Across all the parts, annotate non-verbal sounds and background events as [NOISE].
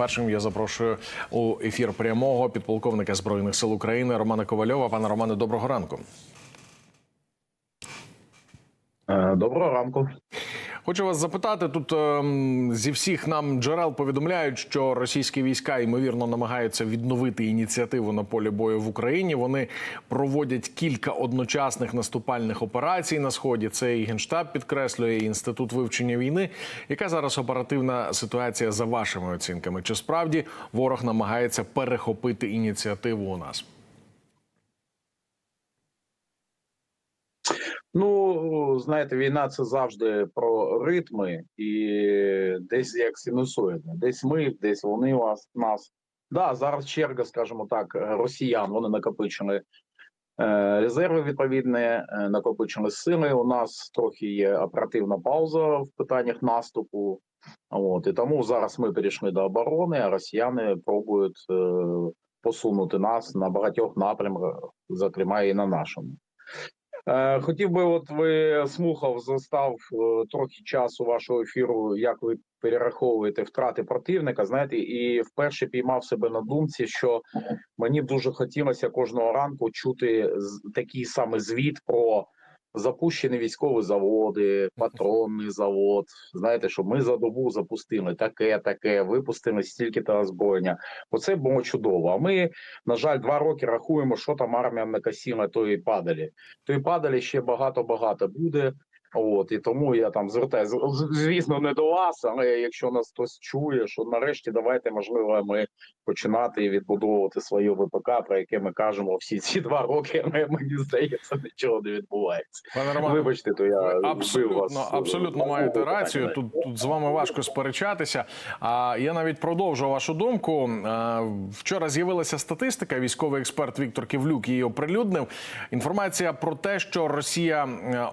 Першим я запрошую у ефір прямого підполковника збройних сил України Романа Ковальова. Пане Романе, доброго ранку. Е, Доброго ранку. Хочу вас запитати тут ем, зі всіх нам джерел повідомляють, що російські війська ймовірно намагаються відновити ініціативу на полі бою в Україні. Вони проводять кілька одночасних наступальних операцій на сході. Це і генштаб підкреслює і інститут вивчення війни. Яка зараз оперативна ситуація за вашими оцінками? Чи справді ворог намагається перехопити ініціативу у нас? Ну, знаєте, війна це завжди про ритми, і десь як синусоїдне. Десь ми, десь вони вас нас. Да, зараз черга, скажімо так, росіян. Вони накопичили е, резерви відповідні, е, накопичили сили. У нас трохи є оперативна пауза в питаннях наступу. От і тому зараз ми перейшли до оборони, а росіяни пробують е, посунути нас на багатьох напрямках, зокрема і на нашому. Е, Хотів би, от ви слухав, застав е, трохи часу вашого ефіру, як ви перераховуєте втрати противника. Знаєте, і вперше піймав себе на думці, що мені дуже хотілося кожного ранку чути такий саме звіт про запущені військові заводи, патронний завод. Знаєте, що ми за добу запустили таке, таке, випустили стільки та озброєння. Оце було чудово. А ми, на жаль, два роки рахуємо, що там армія накосіла тої падалі то і падалі ще багато-багато буде. От і тому я там звертаюся, звісно, не до вас, але якщо нас хтось чує, що нарешті давайте можливо ми починати відбудовувати своє ВПК, про яке ми кажемо всі ці два роки. Але мені здається, нічого не відбувається. Пане Романе, Вибачте, то я абсолютно, вас. е, абсолютно маєте рацію. Тут, тут з вами важко сперечатися. А я навіть продовжу вашу думку. Вчора з'явилася статистика. Військовий експерт Віктор Ківлюк її оприлюднив. Інформація про те, що Росія е,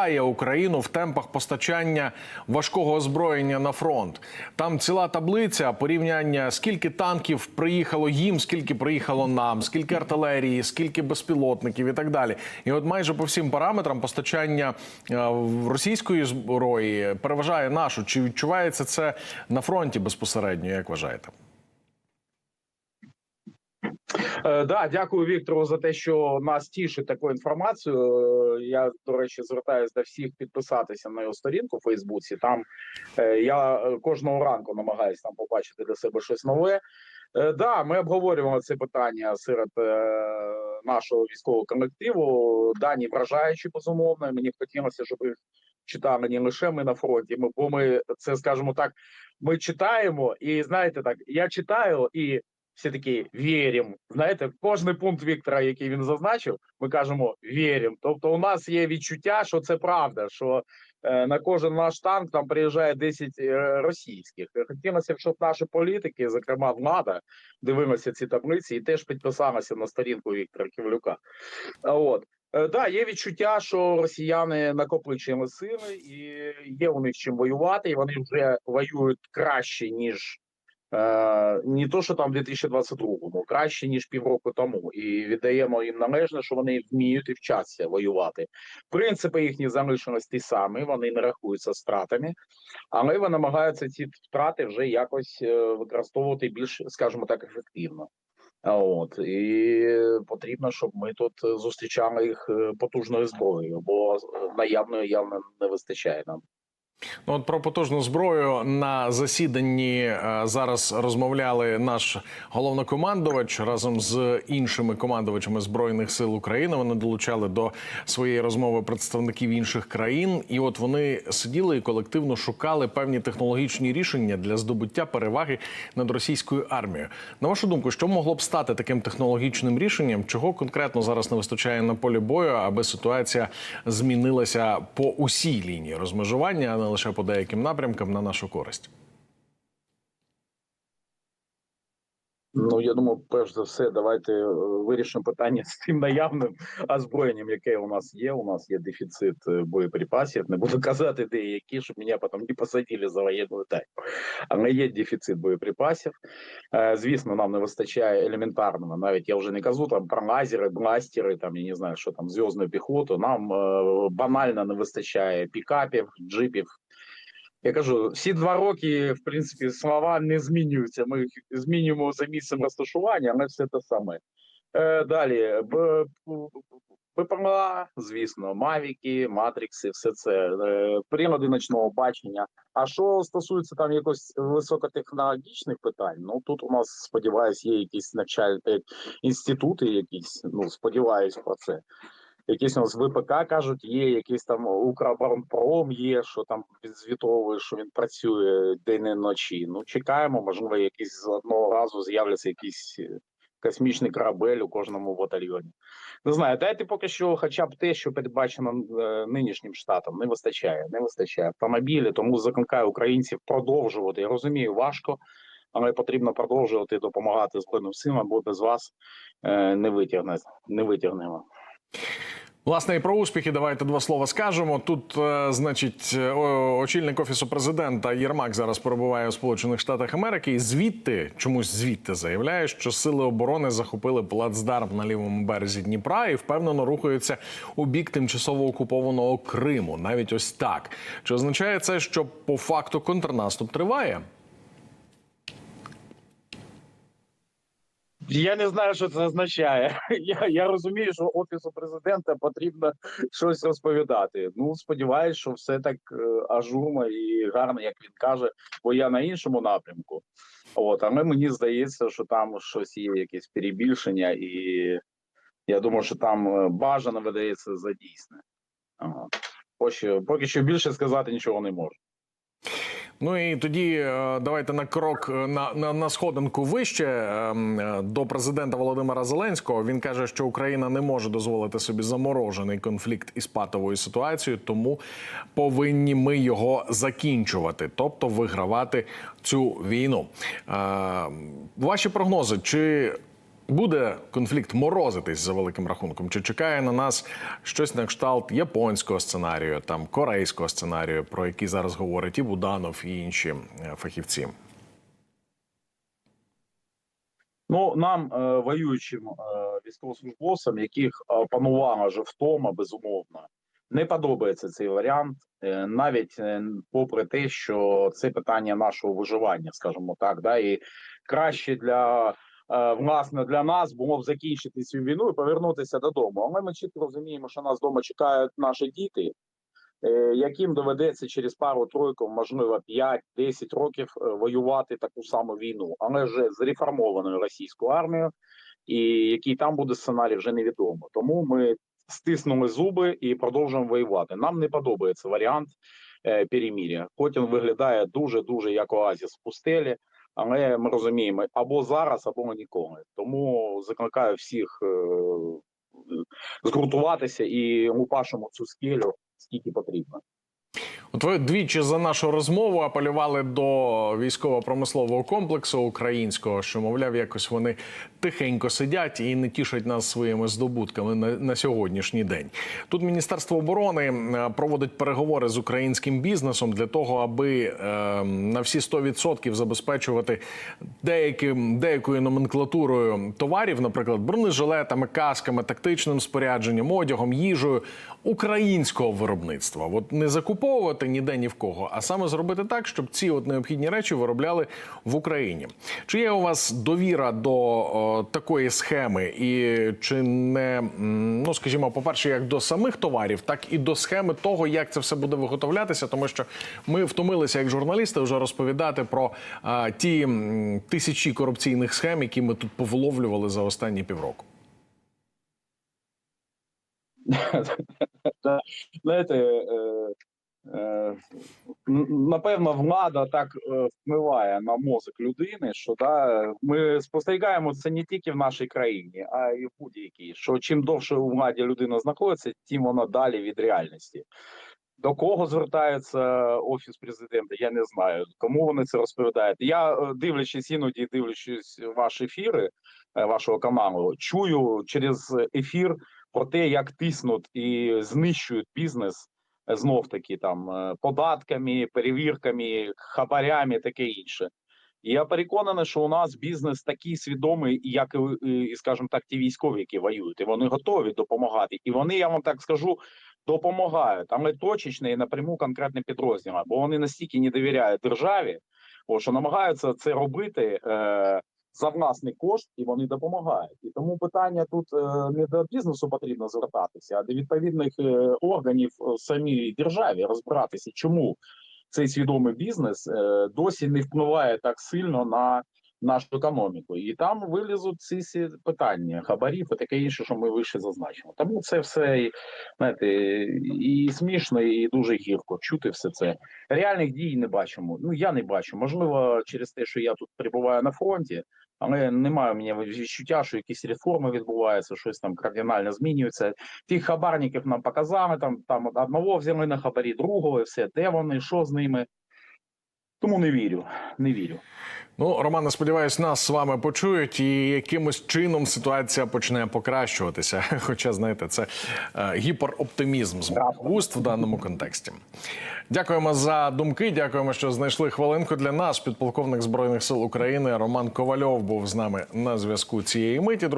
переважає Україну в темпах постачання важкого озброєння на фронт. Там ціла таблиця порівняння, скільки танків приїхало їм, скільки приїхало нам, скільки артилерії, скільки безпілотників і так далі. І от майже по всім параметрам постачання е, російської зброї переважає нашу. Чи відчувається це на фронті безпосередньо? Як вважаєте? Е, да, дякую Віктору за те, що нас тішить такою інформацією. Е, Я, до речі, звертаюся до всіх підписатися на його сторінку в Фейсбуці. Там е, я кожного ранку намагаюся там побачити для себе щось нове. Да, ми обговорювали це питання серед нашого військового колективу. Дані вражаючі, безумовно. Мені б хотілося, щоб їх читали не лише ми на фронті. Ми, бо ми це, скажімо так, ми читаємо, і знаєте, так я читаю і всі такі віримо. Знаєте, кожний пункт Віктора, який він зазначив, ми кажемо віримо. Тобто, у нас є відчуття, що це правда, що е, на кожен наш танк там приїжджає 10 е, російських. Хотілося б, щоб наші політики, зокрема влада, дивилися ці таблиці і теж підписалися на сторінку Віктора Ківлюка. От. Е, Да, є відчуття, що росіяни накопичили сили, і є у них чим воювати, і вони вже воюють краще ніж Е, не то, що там в 2022-му, краще ніж півроку тому, і віддаємо їм належне, що вони вміють і вчаться воювати. Принципи їхні залишились ті самі, вони не рахуються стратами, але вони намагаються ці втрати вже якось е, використовувати більш, скажімо так, ефективно. От і потрібно, щоб ми тут зустрічали їх е, потужною зброєю, бо наявної явно не вистачає нам. Ну, от про потужну зброю на засіданні е, зараз розмовляли наш головнокомандувач разом з іншими командувачами збройних сил України. Вони долучали до своєї розмови представників інших країн, і от вони сиділи і колективно шукали певні технологічні рішення для здобуття переваги над російською армією. На вашу думку, що могло б стати таким технологічним рішенням? Чого конкретно зараз не вистачає на полі бою, аби ситуація змінилася по усій лінії розмежування, лише по деяким напрямкам на нашу користь? Ну я думаю, перш за все, давайте е, вирішимо питання з тим наявним озброєнням, яке у нас є. У нас є дефіцит е, боєприпасів. Не буду [LAUGHS] казати, де які, щоб мене потім не посадили за воєнну тайну. Але є дефіцит боєприпасів. Е, Звісно, нам не вистачає елементарного. Навіть я вже не кажу там про лазери, бластери, там я не знаю, що там зв'язну піхоту. Нам банально не вистачає пікапів, джипів. Я кажу, всі два роки, в принципі, слова не змінюються. Ми їх змінюємо за місцем розташування, але все те саме. Е, далі, Б- звісно, Мавіки, Матрікси, все це, е, прилади ночного бачення. А що стосується там якось високотехнологічних питань, ну тут у нас, сподіваюсь, є якісь навчальні інститути, якісь, ну сподіваюсь про це. Якісь у нас ВПК кажуть, є якийсь там Укроборонпром є, що там відзвітовує, що він працює день і ночі. Ну чекаємо, можливо, якісь з одного разу з'являться якийсь е, космічний корабель у кожному батальйоні. Не знаю, дайте поки що, хоча б те, що передбачено е, нинішнім штатом, не вистачає. Не вистачає автомобілі, тому закликаю українців продовжувати. Я розумію, важко, але потрібно продовжувати допомагати збройним силам, бо без вас е, не витягне, не витягнемо. Власне, і про успіхи давайте два слова скажемо. Тут, е, значить, е, очільник офісу президента Єрмак зараз перебуває у Сполучених Штатах Америки, і звідти чомусь звідти заявляє, що сили оборони захопили плацдарм на лівому березі Дніпра і впевнено рухаються у бік тимчасово окупованого Криму. Навіть ось так. Чи означає це, що по факту контрнаступ триває? Я не знаю, що це означає. [LAUGHS] Я, я розумію, що офісу президента потрібно щось розповідати. Ну сподіваюсь, що все так е, ажурно і гарно, як він каже, бо я на іншому напрямку. От, але мені здається, що там щось є, якесь перебільшення, і я думаю, що там е, бажано видається за дійсне. Ага. Поки що більше сказати нічого не можу. Ну і тоді е, давайте на крок е, на, на, на сходинку вище ем, е, до президента Володимира Зеленського. Він каже, що Україна не може дозволити собі заморожений конфлікт із патовою ситуацією, тому повинні ми його закінчувати, тобто вигравати цю війну. Ваші прогнози чи Буде конфлікт морозитись за великим рахунком? Чи чекає на нас щось на кшталт японського сценарію, там корейського сценарію, про який зараз говорить і Буданов, і інші е, фахівці? Ну, нам, е, воюючим е, військовослужбовцям, яких панувала вже втома, безумовно, не подобається цей варіант, навіть попри те, що це питання нашого виживання, скажімо так, да, і краще для власне для нас було б закінчити цю війну і повернутися додому. Але ми чітко розуміємо, що нас вдома чекають наші діти, е, яким доведеться через пару тройку, можливо, 5-10 років е, воювати таку саму війну, але вже з реформованою російською армією, і який там буде сценарій, вже невідомо. Тому ми стиснули зуби і продовжуємо воювати. Нам не подобається варіант е, переміря. Хоч він виглядає дуже дуже як оазіс в пустелі. Але ми розуміємо або зараз, або ніколи. Тому закликаю всіх е, згуртуватися і лупашимо цю скелю скільки потрібно. От ви двічі за нашу розмову апелювали до військово-промислового комплексу українського, що мовляв, якось вони тихенько сидять і не тішать нас своїми здобутками на, на сьогоднішній день. Тут Міністерство оборони е, проводить переговори з українським бізнесом для того, аби е, на всі 100% забезпечувати деяким деякою номенклатурою товарів, наприклад, бронежилетами, касками, тактичним спорядженням, одягом, їжею українського виробництва. От не закуповувати ніде ні в кого, а саме зробити так, щоб ці от необхідні речі виробляли в Україні. Чи є у вас довіра до о, такої схеми, і чи не ну скажімо, по перше, як до самих товарів, так і до схеми того, як це все буде виготовлятися, тому що ми втомилися як журналісти вже розповідати про а, ті тисячі корупційних схем, які ми тут повловлювали за останні півроку. [LAUGHS] Знаєте, е, напевно, влада так е, впливає на мозок людини, що да, ми спостерігаємо це не тільки в нашій країні, а й в будь-якій. Що чим довше у владі людина знаходиться, тим вона далі від реальності. До кого звертається офіс президента? Я не знаю. Кому вони це розповідають? Я е, дивлячись іноді, дивлячись ваші ефіри е, вашого каналу, чую через ефір про те, як тиснуть і знищують бізнес знов таки там е, податками, перевірками, хабарями, таке інше. Я переконаний, що у нас бізнес такий свідомий, як і, і скажімо так, ті військові, які воюють, і вони готові допомагати. І вони, я вам так скажу, допомагають, але точечно і напряму конкретним підрозділам, бо вони настільки не довіряють державі, о, що намагаються це робити. Е, за власний кошт і вони допомагають. І тому питання тут е, не до бізнесу потрібно звертатися, а до відповідних е, органів е, самій державі розбиратися, чому цей свідомий бізнес досі не впливає так сильно на нашу економіку. І там вилізуть ці всі питання хабарів і таке інше, що ми вище зазначимо. Тому це все знаєте, і смішно, і дуже гірко чути все це. Реальних дій не бачимо. Ну я не бачу. Можливо, через те, що я тут перебуваю на фронті. Але немає у мене відчуття, що якісь реформи відбуваються, щось там кардинально змінюється. Тих хабарників нам показали, там там одного взяли на хабарі, другого, і все. Де вони, що з ними? Тому не вірю, не вірю. Ну, Романе, сподіваюсь, нас з вами почують, і якимось чином ситуація почне покращуватися. [LAUGHS] Хоча, знаєте, це е, гіпероптимізм з вуст в даному контексті. Дякуємо за думки. Дякуємо, що знайшли хвилинку для нас. Підполковник збройних сил України Роман Ковальов був з нами на зв'язку цієї миті. Друзі.